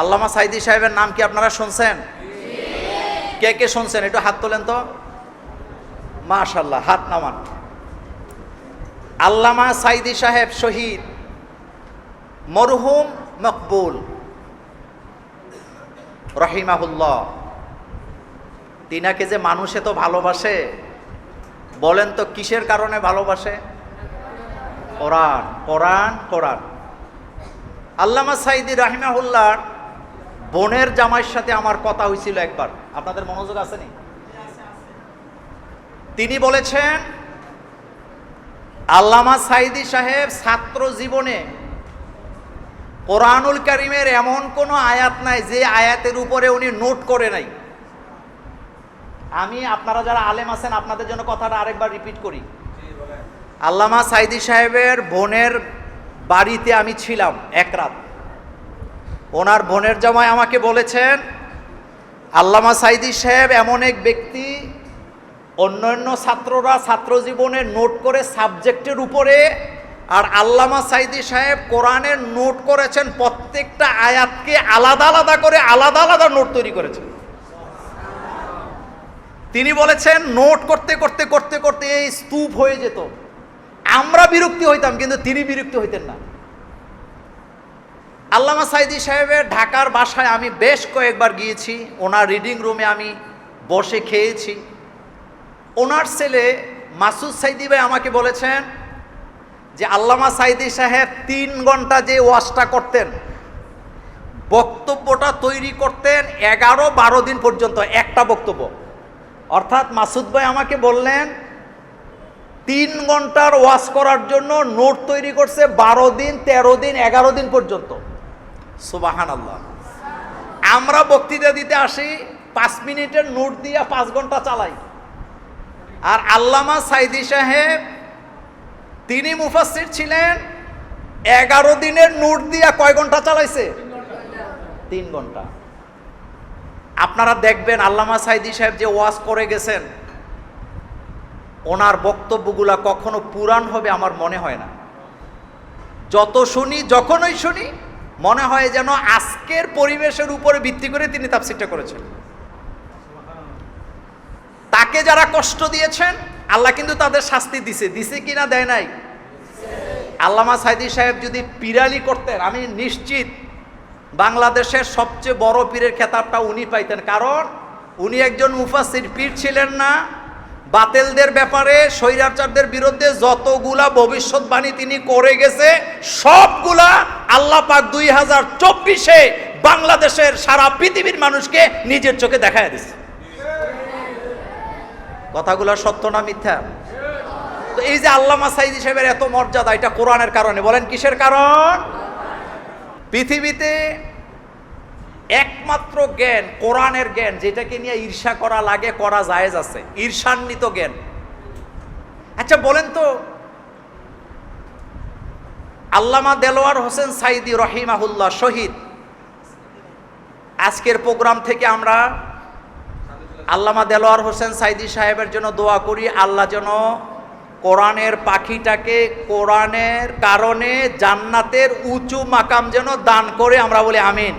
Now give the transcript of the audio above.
আল্লামা সাইদি সাহেবের নাম কি আপনারা শুনছেন? কে কে শুনছেন? একটু হাত তোলেন তো। মাশাল্লাহ হাত নামান। আল্লামা সাইদি সাহেব শহীদ, মরহুম মকবুল। রহিমাহুল্লাহ। তিনাকে যে মানুষে তো ভালোবাসে, বলেন তো কিসের কারণে ভালোবাসে? কোরআন কোরআন কোরআন। আল্লামা সাইদি রাহিমাহুল্লাহর বোনের জামাইয়ের সাথে আমার কথা হয়েছিল একবার। আপনাদের মনোযোগ আসেনি? তিনি বলেছেন, আল্লামা সাইদি সাহেব ছাত্র জীবনে কোরআনুল করিমের এমন কোনো আয়াত নাই যে আয়াতের উপরে উনি নোট করে নাই। আমি, আপনারা যারা আলেম আছেন, আপনাদের জন্য কথাটা আরেকবার রিপিট করি। আল্লামা সাইদি সাহেবের বোনের বাড়িতে আমি ছিলাম এক রাত। ওনার বোনের জামাই আমাকে বলেছেন, আল্লামা সাইদি সাহেব এমন এক ব্যক্তি, অন্যান্য ছাত্ররা ছাত্র জীবনে নোট করে সাবজেক্টের উপরে, আর আল্লামা সাইদি সাহেব কোরআনের নোট করেছেন প্রত্যেকটা আয়াতকে আলাদা আলাদা করে আলাদা আলাদা নোট তৈরি করেছেন। তিনি বলেছেন, নোট করতে করতে করতে করতে এই স্তূপ হয়ে যেত। আমরা বিরক্তি হইতাম, কিন্তু তিনি বিরক্তি হইতেন না। আল্লামা সাইদি সাহেবের ঢাকার বাসায় আমি বেশ কয়েকবার গিয়েছি। ওনার রিডিং রুমে আমি বসে খেয়েছি। ওনার ছেলে মাসুদ সাইদি ভাই আমাকে বলেছেন যে, আল্লামা সাইদি সাহেব তিন ঘণ্টা যে ওয়াজটা করতেন, বক্তব্যটা তৈরি করতেন এগারো বারো দিন পর্যন্ত, একটা বক্তব্য। অর্থাৎ মাসুদ ভাই আমাকে বললেন, তিন ঘণ্টার ওয়াশ করার জন্য নোট তৈরি করছে বারো দিন, তেরো দিন, এগারো দিন পর্যন্ত। সুবাহান আল্লাহ আমরা বক্তৃতা দিতে আসি, পাঁচ মিনিটের নোট দিয়ে পাঁচ ঘণ্টা চালাই। আর আল্লামা সাইদি সাহেব, তিনি মুফাসির ছিলেন, এগারো দিনের নোট দিয়া কয় ঘণ্টা চালাইছে? তিন ঘণ্টা। আপনারা দেখবেন আল্লামা সাইদি সাহেব যে ওয়াজ করে গেছেন, ওনার বক্তব্যগুলা কখনো পুরাণ হবে আমার মনে হয় না। যত শুনি, যখনই শুনি মনে হয় যেন আজকের পরিবেশের উপরে ভিত্তি করে তিনি তাফসিরটা করেছেন। তাকে যারা কষ্ট দিয়েছেন, আল্লাহ কিন্তু তাদের শাস্তি দিছে। দিছে কিনা দেয় নাই? আল্লামা সাইদি সাহেব যদি পিরালি করতেন, আমি নিশ্চিত বাংলাদেশের সবচেয়ে বড় পীরের খেতাবটা উনি পাইতেন। কারণ উনি একজন মুফাসির পীর ছিলেন না বাতেলদের ব্যাপারে, স্বৈরাচারদের বিরুদ্ধে যতগুলা ভবিষ্যৎবাণী তিনি করে গেছে, সবগুলা আল্লাহ পাক দুই হাজার চব্বিশে বাংলাদেশের সারা পৃথিবীর মানুষকে নিজের চোখে দেখায় দিছে। কথাগুলো সত্য না মিথ্যা? তো এই যে আল্লামা সাইদি সাহেবের এত মর্যাদা, এটা কোরআনের কারণে। বলেন, কিসের কারণ? পৃথিবীতে একমাত্র জ্ঞান, কোরআনের জ্ঞান, যেটাকে নিয়ে ঈর্ষা করা লাগে, করা জায়েজ আছে। ঈর্ষান্বিত জ্ঞান। আচ্ছা বলেন তো, আল্লামা দেলোয়ার হোসেন সাইদি রহিমাহুল্লাহ শহীদ, আজকের প্রোগ্রাম থেকে আমরা আল্লামা দেলোয়ার হোসেন সাইদি সাহেবের জন্য দোয়া করি, আল্লাহ যেন কোরআনের পাখিটাকে কোরআনের কারণে জান্নাতের উঁচু মাকাম যেন দান করে আমরা বলি আমিন।